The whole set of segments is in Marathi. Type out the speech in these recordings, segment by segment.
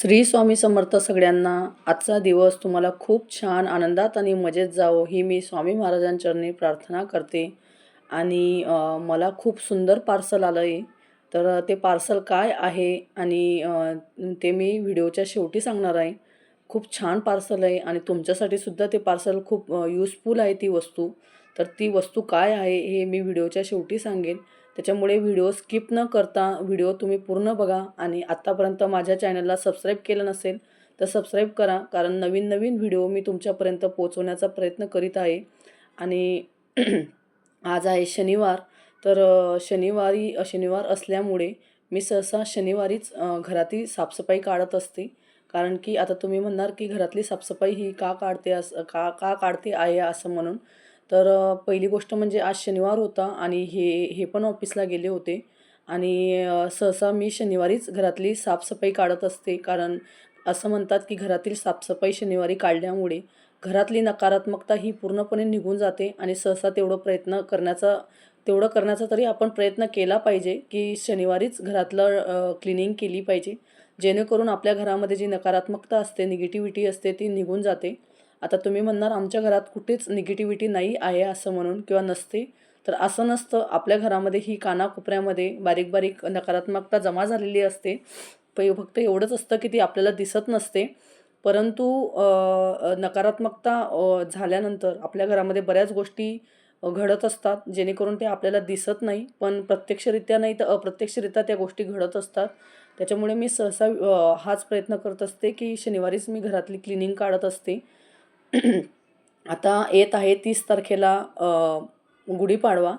श्री स्वामी समर्थ सगळ्यांना आजचा दिवस तुम्हाला खूप छान आनंदात आणि मजेत जावो ही मी स्वामी महाराजांचरणी प्रार्थना करते. आणि मला खूप सुंदर पार्सल आलं आहे तर ते पार्सल काय आहे आणि ते मी व्हिडिओच्या शेवटी सांगणार आहे. खूप छान पार्सल आहे आणि तुमच्यासाठी सुद्धा ते पार्सल खूप यूजफुल आहे ती वस्तू. तर ती वस्तू काय आहे हे मी व्हिडिओच्या शेवटी सांगेन. त्याच्यामुळे व्हिडिओ स्किप न करता व्हिडिओ तुम्ही पूर्ण बघा आणि आत्तापर्यंत माझ्या चॅनलला सबस्क्राईब केलं नसेल तर सबस्क्राईब करा कारण नवीन नवीन व्हिडिओ मी तुमच्यापर्यंत पोहोचवण्याचा प्रयत्न करीत आहे. आणि आज आहे शनिवार तर शनिवारी शनिवार असल्यामुळे मी सहसा शनिवारीच घरातील साफसफाई काढत असते. कारण की आता तुम्ही म्हणणार की घरातली साफसफाई ही का काढते असं का का काढते आहे असं म्हणून. तर पहिली गोष्ट म्हणजे आज शनिवार होता आणि हे हे पण ऑफिसला गेले होते. आणि सहसा मी शनिवारीच घरातली साफसफाई काढत असते. कारण असं म्हणतात की घरातील साफसफाई शनिवारी काढल्यामुळे घरातली नकारात्मकता ही पूर्णपणे निघून जाते आणि सहसा तेवढं प्रयत्न करण्याचा तेवढं करण्याचा तरी आपण प्रयत्न केला पाहिजे की शनिवारीच घरातलं क्लिनिंग केली पाहिजे. जेणेकरून आपल्या घरामध्ये जी नकारात्मकता असते निगेटिव्हिटी असते ती निघून जाते. आता तुम्ही म्हणणार आमच्या घरात कुठेच निगेटिव्हिटी नाही आहे असं म्हणून किंवा नसते. तर असं नसतं. आपल्या घरामध्ये ही कानाकोपऱ्यामध्ये बारीक बारीक नकारात्मकता जमा झालेली असते. पै फक्त एवढंच असतं की ती आपल्याला दिसत नसते. परंतु नकारात्मकता झाल्यानंतर आपल्या घरामध्ये बऱ्याच गोष्टी घडत असतात. जेणेकरून ते आपल्याला दिसत नाही. पण प्रत्यक्षरित्या नाही तर अप्रत्यक्षरित्या त्या गोष्टी घडत असतात. त्याच्यामुळे मी सहसा हाच प्रयत्न करत असते की शनिवारीच मी घरातली क्लिनिंग काढत असते. आता येत आहे तीस तारखेला गुढीपाडवा.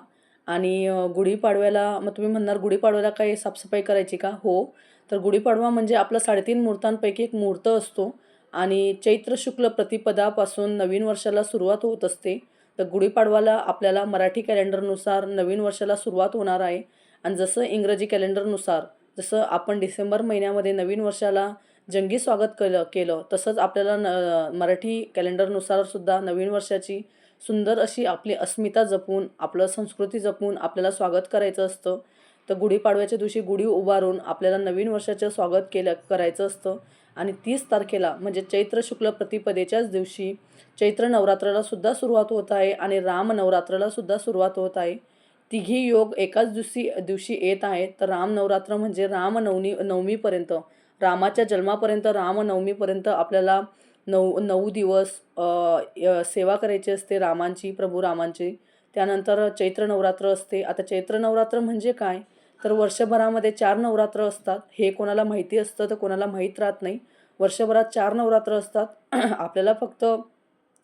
आणि गुढीपाडव्याला मग तुम्ही म्हणणार गुढीपाडव्याला काही साफसफाई करायची का? हो. तर गुढीपाडवा म्हणजे आपला साडेतीन मुहूर्तांपैकी एक मुहूर्त असतो. आणि चैत्र शुक्ल प्रतिपदापासून नवीन वर्षाला सुरुवात होत असते. तर गुढीपाडवाला आपल्याला मराठी कॅलेंडरनुसार नवीन वर्षाला सुरुवात होणार आहे. आणि जसं इंग्रजी कॅलेंडरनुसार जसं आपण डिसेंबर महिन्यामध्ये नवीन वर्षाला जंगी स्वागत केलं केलं. तसंच आपल्याला न मराठी कॅलेंडरनुसारसुद्धा नवीन वर्षाची सुंदर अशी आपली अस्मिता जपून आपलं संस्कृती जपून आपल्याला स्वागत करायचं असतं. तर गुढीपाडव्याच्या दिवशी गुढी उभारून आपल्याला नवीन वर्षाचं स्वागत केलं करायचं असतं. आणि तीस तारखेला म्हणजे चैत्र शुक्ल प्रतिपदेच्याच दिवशी चैत्र नवरात्राला सुद्धा सुरुवात होत आहे आणि राम नवरात्राला सुद्धा सुरुवात होत आहे. तिघी योग एकाच दिवशी दिवशी येत आहेत. तर राम नवरात्र म्हणजे रामनवमी नवमीपर्यंत. रामाच्या जन्मापर्यंत रामनवमीपर्यंत आपल्याला नऊ नऊ दिवस सेवा करायची असते रामांची प्रभू रामांची. त्यानंतर चैत्र नवरात्र असते. आता चैत्र नवरात्र म्हणजे काय? तर वर्षभरामध्ये चार नवरात्र असतात. हे कोणाला माहिती असतं तर कोणाला माहीत राहत नाही. वर्षभरात चार नवरात्र असतात. आपल्याला फक्त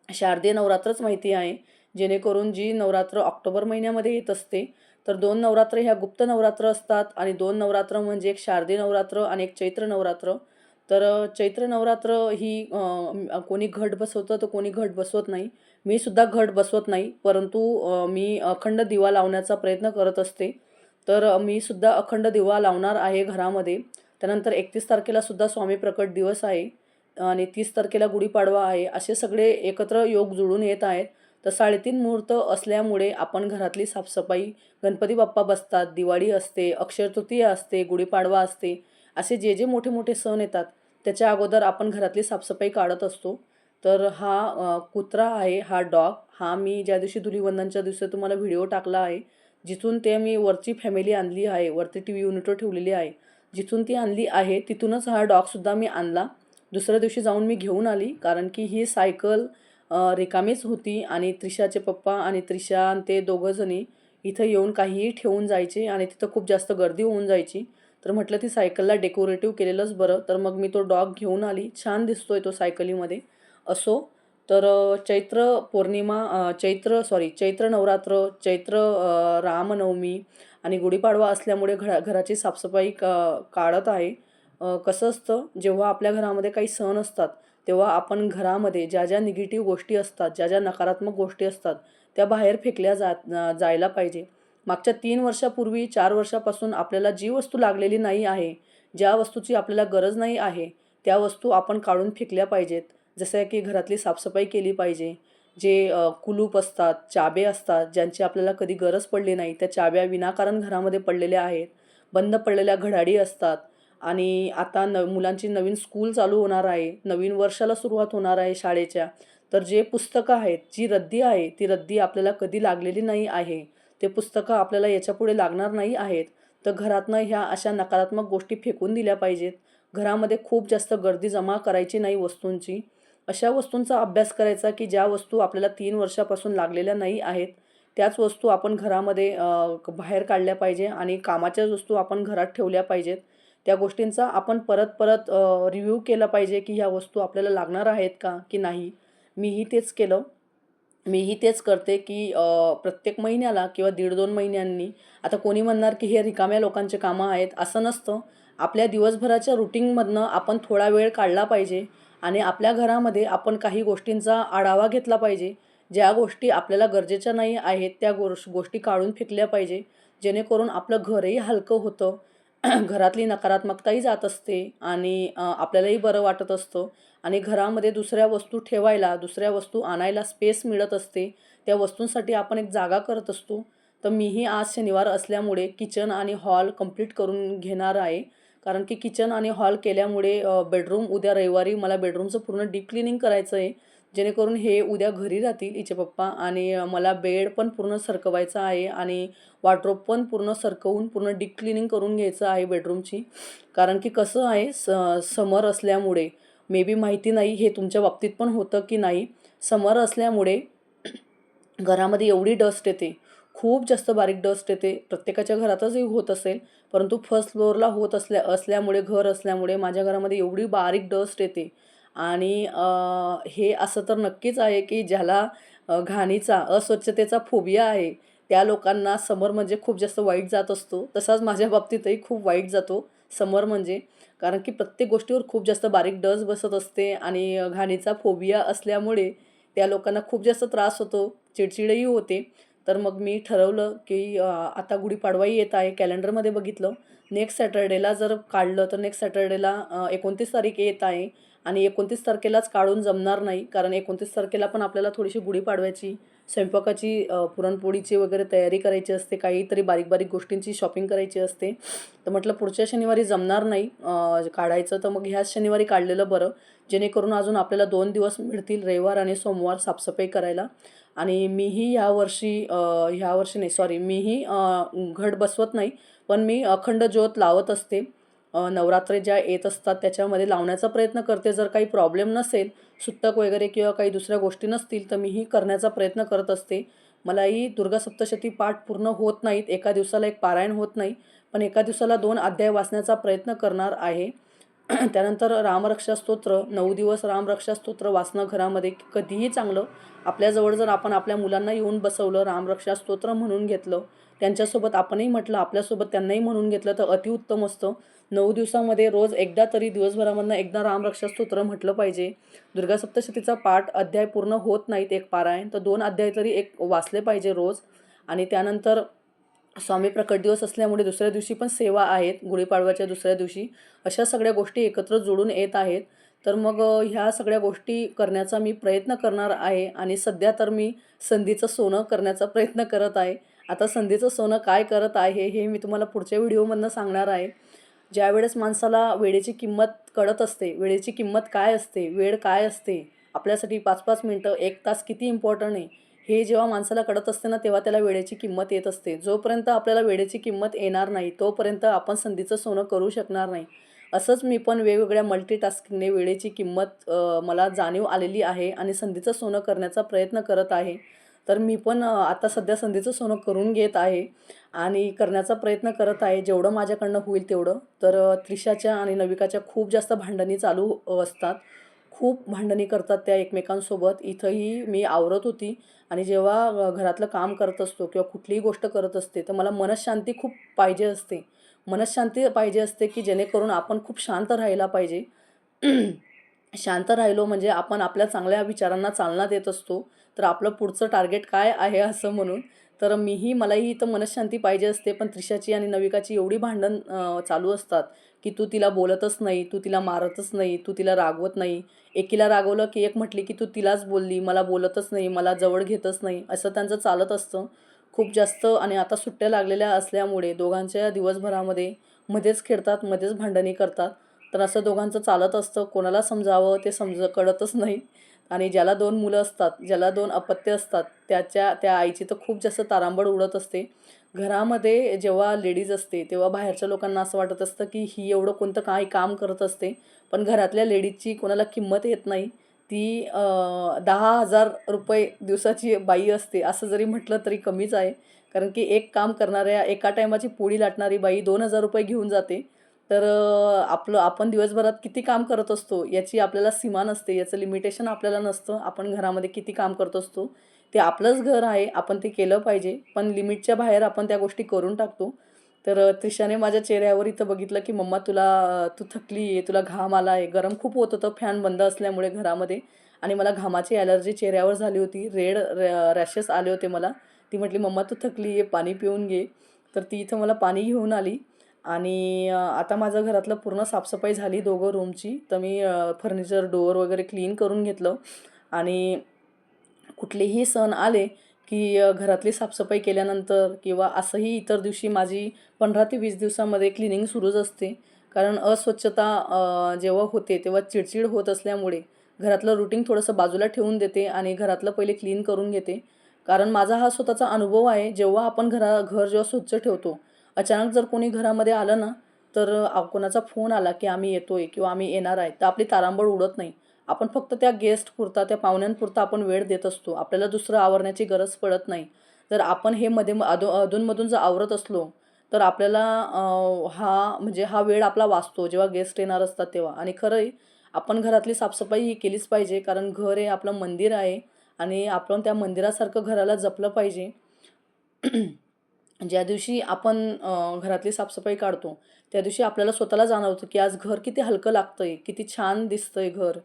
शारदीय नवरात्रच माहिती आहे. जेणेकरून जी नवरात्र ऑक्टोबर महिन्यामध्ये येत असते तर दोन नवरात्र ह्या गुप्त नवरात्र असतात आणि दोन नवरात्र म्हणजे एक शारदी नवरात्र आणि एक चैत्र नवरात्र. तर चैत्र नवरात्र ही कोणी घट बसवतं तर कोणी घट बसवत नाही. मी सुद्धा घट बसवत नाही परंतु मी अखंड दिवा लावण्याचा प्रयत्न करत असते. तर मी सुद्धा अखंड दिवा लावणार आहे घरामध्ये. त्यानंतर एकतीस तारखेला सुद्धा स्वामी प्रकट दिवस आहे आणि तीस तारखेला गुढीपाडवा आहे. असे सगळे एकत्र योग जुळून येत आहेत. तर साडेतीन मुहूर्त असल्यामुळे आपण घरातली साफसफाई गणपती बाप्पा बसतात दिवाळी असते अक्षयतृतीया असते गुढीपाडवा असते असे जे जे मोठे मोठे सण येतात त्याच्या अगोदर आपण घरातली साफसफाई काढत असतो. तर हा कुत्रा आहे हा डॉग हा मी ज्या दिवशी धुलीवंदनच्या दिवशी तुम्हाला व्हिडिओ टाकला आहे जिथून ते मी वरची फॅमिली आणली आहे वरती टी व्ही युनिटवर ठेवलेली आहे जिथून ती आणली आहे तिथूनच हा डॉगसुद्धा मी आणला. दुसऱ्या दिवशी जाऊन मी घेऊन आली कारण की ही सायकल रिकामीच होती आणि त्रिशाचे पप्पा आणि त्रिशा आणि ते दोघंजणी इथं येऊन काहीही ठेवून जायचे आणि तिथं खूप जास्त गर्दी होऊन जायची. तर म्हटलं ती सायकलला डेकोरेटिव्ह केलेलंच बरं. तर मग मी तो डॉग घेऊन आली. छान दिसतोय तो सायकलीमध्ये. असो. तर चैत्र पौर्णिमा चैत्र सॉरी चैत्र नवरात्र चैत्र रामनवमी आणि गुढीपाडवा असल्यामुळे घरा घराची साफसफाई का काढत आहे. कसं असतं? जेव्हा आपल्या घरामध्ये काही सण असतात तेव्हा आपण घरामध्ये ज्या ज्या निगेटिव्ह गोष्टी असतात ज्या ज्या नकारात्मक गोष्टी असतात त्या बाहेर फेकल्या जात जायला पाहिजे. मागच्या तीन वर्षापूर्वी चार वर्षापासून आपल्याला जी वस्तू लागलेली नाही आहे ज्या वस्तूची आपल्याला गरज नाही आहे त्या वस्तू आपण काढून फेकल्या पाहिजेत. जसं की घरातली साफसफाई केली पाहिजे. जे कुलूप असतात चाबे असतात ज्यांची आपल्याला कधी गरज पडली नाही त्या चाब्या विनाकारण घरामध्ये पडलेल्या आहेत. बंद पडलेल्या घडाडी असतात. आणि आता न मुलांची नवीन स्कूल चालू होणार आहे. नवीन वर्षाला सुरुवात होणार आहे शाळेच्या. तर जे पुस्तकं आहेत जी रद्दी आहे ती रद्दी आपल्याला कधी लागलेली नाही आहे. ते पुस्तकं आपल्याला याच्यापुढे लागणार नाही आहेत. तर घरातनं ह्या अशा नकारात्मक गोष्टी फेकून दिल्या पाहिजेत. घरामध्ये खूप जास्त गर्दी जमा करायची नाही वस्तूंची. अशा वस्तूंचा अभ्यास करायचा की ज्या वस्तू आपल्याला तीन वर्षापासून लागलेल्या नाही आहेत त्याच वस्तू आपण घरामध्ये बाहेर काढल्या पाहिजे आणि कामाच्या वस्तू आपण घरात ठेवल्या पाहिजेत. त्या गोष्टींचा आपण परत परत रिव्ह्यू केला पाहिजे की ह्या वस्तू आपल्याला लागणार आहेत का की नाही. मीही तेच केलं. मीही तेच करते की प्रत्येक महिन्याला किंवा दीड दोन महिन्यांनी आता कोणी म्हणणार की हे रिकाम्या लोकांचे कामं आहेत असं नसतं. आपल्या दिवसभराच्या रुटीनमधनं आपण थोडा वेळ काढला पाहिजे आणि आपल्या घरामध्ये आपण काही गोष्टींचा आढावा घेतला पाहिजे. ज्या गोष्टी आपल्याला गरजेच्या नाही आहेत त्या गोष गोष्टी काढून फेकल्या पाहिजे. जेणेकरून आपलं घरही हलकं होतं. घरातली नकारात्मकताही जात असते आणि आपल्यालाही बरं वाटत असतं. आणि घरामध्ये दुसऱ्या वस्तू ठेवायला दुसऱ्या वस्तू आणायला स्पेस मिळत असते. त्या वस्तूंसाठी आपण एक जागा करत असतो. तर मीही आज शनिवार असल्यामुळे किचन आणि हॉल कंप्लीट करून घेणार आहे. कारण की किचन आणि हॉल केल्यामुळे बेडरूम उद्या रविवारी मला बेडरूमचं पूर्ण डीप क्लिनिंग करायचं आहे. जेणेकरून हे उद्या घरी राहतील हिचे पप्पा. आणि मला बेड पण पूर्ण सरकवायचा आहे आणि वॉर्ड्रोब पण पूर्ण सरकवून पूर्ण डीप क्लिनिंग करून घ्यायचं आहे बेडरूमची कारण की कसं आहे स समर असल्यामुळे मे बी माहिती नाही हे तुमच्या बाबतीत पण होतं की नाही. समर असल्यामुळे घरामध्ये एवढी डस्ट येते. खूप जास्त बारीक डस्ट येते. प्रत्येकाच्या घरातचही होत असेल परंतु फर्स्ट फ्लोअरला होत असल्या असल्यामुळे घर असल्यामुळे माझ्या घरामध्ये एवढी बारीक डस्ट येते. आणि हे असं तर नक्कीच आहे की ज्याला घाणीचा अस्वच्छतेचा फोबिया आहे त्या लोकांना समर म्हणजे खूप जास्त वाईट जात असतो. तसाच माझ्या बाबतीतही खूप वाईट जातो समर म्हणजे. कारण की प्रत्येक गोष्टीवर खूप जास्त बारीक डस बसत असते आणि घाणीचा फोबिया असल्यामुळे त्या लोकांना खूप जास्त त्रास होतो चिडचिडही होते. तर मग मी ठरवलं की आता गुढीपाडवाही येत आहे कॅलेंडरमध्ये बघितलं. नेक्स्ट सॅटर्डेला जर काढलं तर नेक्स्ट सॅटर्डेला एकोणतीस तारीख येत आहे. आणि एकोणतीस तारखेलाच काढून जमणार नाही कारण एकोणतीस तारखेला पण आपल्याला थोडीशी गुढीपाडव्याची स्वयंपाकाची पुरणपोळीची वगैरे तयारी करायची असते काहीतरी बारीक बारीक गोष्टींची शॉपिंग करायची असते. तर म्हटलं पुढच्या शनिवारी जमणार नाही काढायचं तर मग ह्याच शनिवारी काढलेलं बरं जेणेकरून अजून आपल्याला दोन दिवस मिळतील रविवार आणि सोमवार साफसफाई करायला. आणि मीही ह्या वर्षी ह्या वर्षी नाही सॉरी मीही घट बसवत नाही पण मी अखंड ज्योत लावत असते. नवरात्रे ज्या येत असतात त्याच्यामध्ये लावण्याचा प्रयत्न करते. जर काही प्रॉब्लेम नसेल सुतक वगैरे किंवा काही दुसऱ्या गोष्टी नसतील तर मीही करण्याचा प्रयत्न करत असते. मलाही दुर्गा सप्तशती पाठ पूर्ण होत नाहीत. एका दिवसाला एक पारायण होत नाही. पण एका दिवसाला दोन अध्याय वाचण्याचा प्रयत्न करणार आहे. त्यानंतर रामरक्षा स्तोत्र नऊ दिवस रामरक्षा स्तोत्र वाचणं घरामध्ये कधीही चांगलं. आपल्याजवळ जर आपण आपल्या मुलांना येऊन बसवलं रामरक्षा स्तोत्र म्हणून घेतलं त्यांच्यासोबत आपणही म्हटलं आपल्यासोबत त्यांनाही म्हणून घेतलं तर अतिउत्तम असतं. नऊ दिवसामध्ये रोज एकदा तरी दिवसभरामधनं एकदा रामरक्षा स्तोत्र म्हटलं पाहिजे. दुर्गा सप्तशतीचा पाठ अध्याय पूर्ण होत नाहीत एक पारायण तर दोन अध्याय तरी एक वाचले पाहिजे रोज. आणि त्यानंतर स्वामी प्रकट दिवस असल्यामुळे दुसऱ्या दिवशी पण सेवा आहेत. गुढीपाडव्याच्या दुसऱ्या दिवशी अशा सगळ्या गोष्टी एकत्र जोडून येत आहेत. तर मग ह्या सगळ्या गोष्टी करण्याचा मी प्रयत्न करणार आहे आणि सध्या तर मी संधीचं सोनं करण्याचा प्रयत्न करत आहे. आता संधीचं सोनं काय करत आहे हे मी तुम्हाला पुढच्या व्हिडिओमधनं सांगणार आहे. ज्यावेळेस माणसाला वेळेची किंमत कळत असते वेळेची किंमत काय असते वेळ काय असते आपल्यासाठी पाच पाच मिनटं एक तास किती इम्पॉर्टंट आहे हे जेव्हा माणसाला कळत असते ना तेव्हा त्याला वेळेची किंमत येत असते. जोपर्यंत आपल्याला वेळेची किंमत येणार नाही तोपर्यंत आपण संधीचं सोनं करू शकणार नाही. असंच मी पण वेगवेगळ्या मल्टीटास्किंगने वेळेची किंमत मला जाणीव आलेली आहे आणि संधीचं सोनं करण्याचा प्रयत्न करत आहे. तर मी पण आता सध्या संधीचं सोनं करून घेत आहे आणि करण्याचा प्रयत्न करत आहे. जेवढं माझ्याकडनं होईल तेवढं. तर त्रिशाच्या आणि नविकाच्या खूप जास्त भांडणी चालू असतात. खूप भांडणी करतात त्या एकमेकांसोबत. इथंही मी आवरत होती. आणि जेव्हा घरातलं काम करत असतो किंवा कुठलीही गोष्ट करत असते तर मला मनशांती खूप पाहिजे असते. मनशांती पाहिजे असते की जेणेकरून आपण खूप शांत राहायला पाहिजे. शांत राहिलो म्हणजे आपण आपल्या चांगल्या विचारांना चालना देत असतो. तर आपलं पुढचं टार्गेट काय आहे असं म्हणून तर मीही मलाही इथं मनशांती पाहिजे असते पण त्रिशाची आणि नविकाची एवढी भांडण चालू असतात की तू तिला बोलतच नाही तू तिला मारतच नाही तू तिला रागवत नाही. एकीला रागवलं की एक म्हटली की तू तिलाच बोलली मला बोलतच नाही मला जवळ घेतच नाही असं त्यांचं चालत असतं. खूप जास्त आणि आता सुट्ट्या लागलेल्या असल्यामुळे दोघांच्या दिवसभरामध्ये मध्येच खेळतात मध्येच भांडणी करतात. तर असं दोघांचं चालत असतं कोणाला समजावं ते समज कळतच नाही. आणि ज्याला दोन मुलं असतात ज्याला दोन अपत्य असतात त्याच्या त्या आईची तर खूप जास्त तारांबळ उडत असते. घरामध्ये जेव्हा लेडीज असते तेव्हा बाहेरच्या लोकांना असं वाटत असतं की ही एवढं कोणतं काही काम करत असते पण घरातल्या लेडीजची कोणाला किंमत येत नाही. ती दहा हजार रुपये दिवसाची बाई असते असं जरी म्हटलं तरी कमीच आहे. कारण की एक काम करणाऱ्या एका टायमाची पोळी लाटणारी बाई दोन हजार रुपये घेऊन जाते. तर आपलं आपण दिवसभरात किती काम करत असतो याची आपल्याला सीमा नसते याचं लिमिटेशन आपल्याला नसतं आपण घरामध्ये किती काम करत असतो. ते आपलंच घर आहे आपण ते केलं पाहिजे पण लिमिटच्या बाहेर आपण त्या गोष्टी करून टाकतो. तर त्रिशाने माझ्या चेहऱ्यावर इथं बघितलं की मम्मा तुला तू थकली आहे तुला घाम आला आहे गरम खूप होत होतं फॅन बंद असल्यामुळे घरामध्ये. आणि मला घामाची ॲलर्जी चेहऱ्यावर झाली होती रेड रॅशेस आले होते मला. ती म्हटली मम्मा तू थकली आहे पाणी पिऊन घे. तर ती इथं मला पाणी घेऊन आली. आणि आता माझं घरातलं पूर्ण साफसफाई झाली दोघं रूमची. तर मी फर्निचर डोअर वगैरे क्लीन करून घेतलं. आणि कुठलेही सण आले की घरातली साफसफाई केल्यानंतर किंवा असंही इतर दिवशी माझी पंधरा ते वीस दिवसामध्ये क्लिनिंग सुरूच असते. कारण अस्वच्छता जेव्हा होते तेव्हा चिडचिड होत असल्यामुळे घरातलं रुटीन थोडंसं बाजूला ठेवून देते आणि घरातलं पहिले क्लीन करून घेते. कारण माझा हा स्वतःचा अनुभव आहे जेव्हा आपण घरा घर जेव्हा स्वच्छ ठेवतो अचानक जर कोणी घरामध्ये आलं ना तर कोणाचा फोन आला की आम्ही येतोय किंवा आम्ही येणार आहे तर आपली तारांबळ उडत नाही. आपण फक्त त्या गेस्ट पुरता त्या पाहुण्यांपुरता आपण वेळ देत असतो. आपल्याला दुसरं आवरण्याची गरज पडत नाही. जर आपण हे मध्ये अधू अधूनमधून जर आवरत असलो तर आपल्याला हा म्हणजे हा वेळ आपला वाचतो जेव्हा गेस्ट येणार असतात तेव्हा. आणि खरंही आपण घरातली साफसफाई ही केलीच पाहिजे कारण घर हे आपलं मंदिर आहे आणि आपण त्या मंदिरासारखं घराला जपलं पाहिजे. ज्या दिवशी आपण घरातली साफसफाई काढतो त्या दिवशी आपल्याला स्वतःला जाणवतं की आज घर किती हलकं लागतं आहे किती छान दिसतं आहे घर.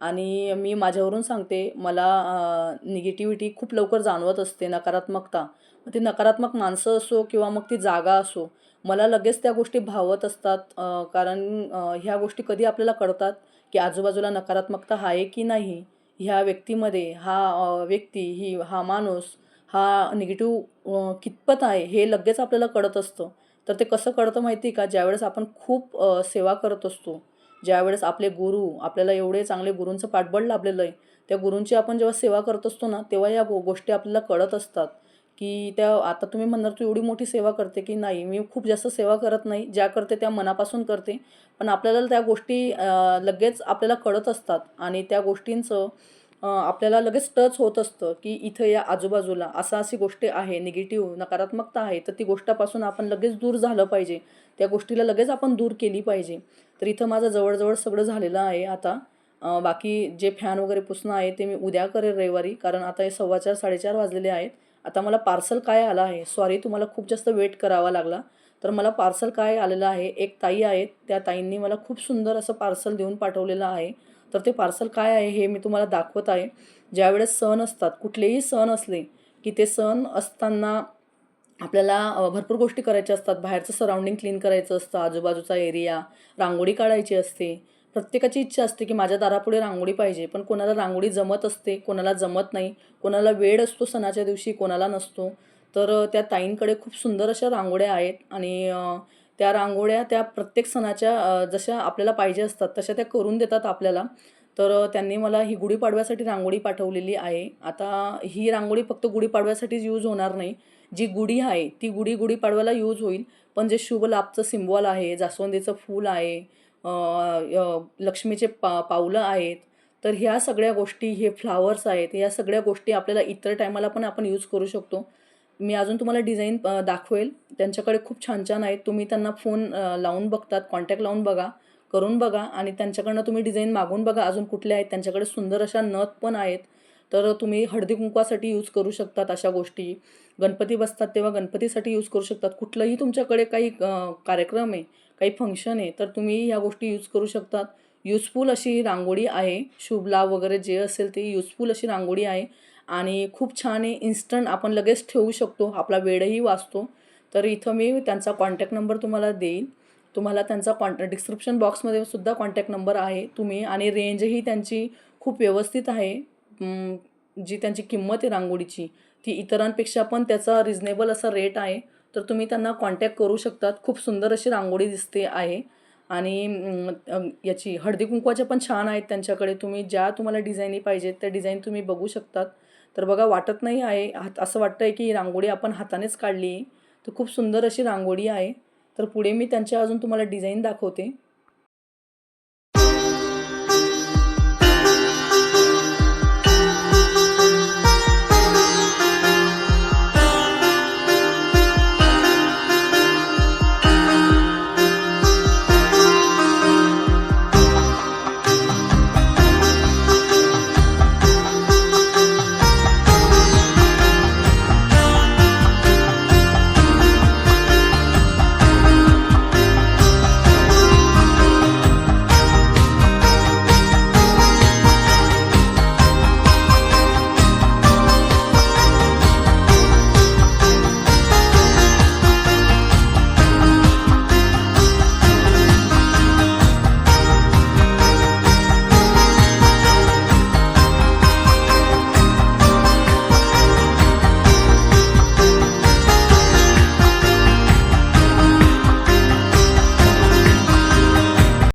आणि मी माझ्यावरून सांगते मला निगेटिव्हिटी खूप लवकर जाणवत असते नकारात्मकता. मग ती नकारात्मक माणसं असो किंवा मग ती जागा असो मला लगेच त्या गोष्टी भावत असतात. कारण ह्या गोष्टी कधी आपल्याला कळतात की आजूबाजूला नकारात्मकता आहे की नाही. ह्या व्यक्तीमध्ये हा व्यक्ती ही हा माणूस हा निगेटिव्ह कितपत आहे हे लगेच आपल्याला कळत असतं. तर ते कसं कळतं माहिती आहे का? ज्यावेळेस आपण खूप सेवा करत असतो ज्यावेळेस आपले गुरु आपल्याला एवढे चांगले गुरूंचं पाठबळ लाभलेलं आहे त्या गुरूंची आपण जेव्हा सेवा करत असतो ना तेव्हा या गो गोष्टी आपल्याला कळत असतात. की त्या आता तुम्ही म्हणणार तू एवढी मोठी सेवा करते की नाही मी खूप जास्त सेवा करत नाही ज्या करते त्या मनापासून करते. पण आपल्याला त्या गोष्टी लगेच आपल्याला कळत असतात आणि त्या गोष्टींचं आपल्याला लगेच टच होत असतं की इथं या आजूबाजूला असा अशी गोष्ट आहे निगेटिव्ह नकारात्मकता आहे तर ती गोष्टापासून आपण लगेच दूर झालं पाहिजे. त्या गोष्टीला लगेच आपण दूर केली पाहिजे. तर इथं माझं जवळजवळ सगळं झालेलं आहे आता. बाकी जे फॅन वगैरे पुसणं आहे ते मी उद्या करेल रविवारी कारण आता हे सव्वा चार साडेचार वाजलेले आहेत. आता मला पार्सल काय आलं आहे? सॉरी तुम्हाला खूप जास्त वेट करावा लागला. तर मला पार्सल काय आलेलं आहे? एक ताई आहेत. त्या ताईंनी मला खूप सुंदर असं पार्सल देऊन पाठवलेलं आहे. तर ते पार्सल काय आहे हे मी तुम्हाला दाखवत आहे. ज्यावेळेस सण असतात कुठलेही सण असले की ते सण असताना आपल्याला भरपूर गोष्टी करायच्या असतात. बाहेरचं सराउंडिंग क्लीन करायचं असतं आजूबाजूचा एरिया रांगोळी काढायची असते. प्रत्येकाची इच्छा असते की माझ्या दारापुढे रांगोळी पाहिजे पण कोणाला रांगोळी जमत असते कोणाला जमत नाही कोणाला वेळ असतो सणाच्या दिवशी कोणाला नसतो. तर त्या ताईंकडे खूप सुंदर अशा रांगोळ्या आहेत आणि त्या रांगोळ्या त्या प्रत्येक सणाच्या जशा आपल्याला पाहिजे असतात तशा त्या करून देतात आपल्याला. तर त्यांनी मला ही गुढीपाडव्यासाठी रांगोळी पाठवलेली आहे. आता ही रांगोळी फक्त गुढीपाडव्यासाठीच यूज होणार नाही. जी गुढी आहे ती गुढी गुढीपाडव्याला यूज होईल. पण जे शुभ लाभचं सिम्बॉल आहे जास्वंदीचं फूल आहे लक्ष्मीचे पा पावलं आहेत तर ह्या सगळ्या गोष्टी हे फ्लावर्स आहेत या सगळ्या गोष्टी आपल्याला इतर टायमाला पण आपण यूज करू शकतो. मी अजून तुम्हाला डिझाईन दाखवेल. त्यांच्याकडे खूप छान छान आहेत. तुम्ही त्यांना फोन लावून बघतात. कॉन्टॅक्ट लावून बघा करून बघा आणि त्यांच्याकडनं तुम्ही डिझाईन मागून बघा अजून कुठल्या आहेत. त्यांच्याकडे सुंदर अशा नथ पण आहेत. तर तुम्ही हळदी कुंकवासाठी यूज करू शकतात अशा गोष्टी. गणपती बसतात तेव्हा गणपतीसाठी यूज करू शकतात. कुठलंही तुमच्याकडे काही कार्यक्रम आहे काही फंक्शन आहे तर तुम्ही ह्या गोष्टी यूज करू शकतात. युजफुल अशी रांगोळी आहे. शुभला वगैरे जे असेल ते युजफुल अशी रांगोळी आहे. आणि खूप छान आहे इन्स्टंट आपण लगेच ठेवू शकतो. आपला वेळही वाचतो. तर इथं मी त्यांचा कॉन्टॅक्ट नंबर तुम्हाला देईन. तुम्हाला त्यांचा कॉन्ट डिस्क्रिप्शन बॉक्समध्ये सुद्धा कॉन्टॅक्ट नंबर आहे तुम्ही आणि रेंजही त्यांची खूप व्यवस्थित आहे. जी त्यांची किंमत आहे रांगोळीची ती इतरांपेक्षा पण त्याचा रिझनेबल असा रेट आहे. तर तुम्ही त्यांना कॉन्टॅक्ट करू शकतात. खूप सुंदर अशी रांगोळी दिसते आहे. आणि याची हळदी कुंकवाच्या पण छान आहेत त्यांच्याकडे. तुम्ही ज्या तुम्हाला डिझाईनी पाहिजेत त्या डिझाईन तुम्ही बघू शकतात. तर बघा वाटत नाही आहे. हात असं वाटतं आहे की ही रांगोळी आपण हातानेच काढली. आहे तर खूप सुंदर अशी रांगोळी आहे. तर पुढे मी त्यांच्या अजून तुम्हाला डिझाईन दाखवते.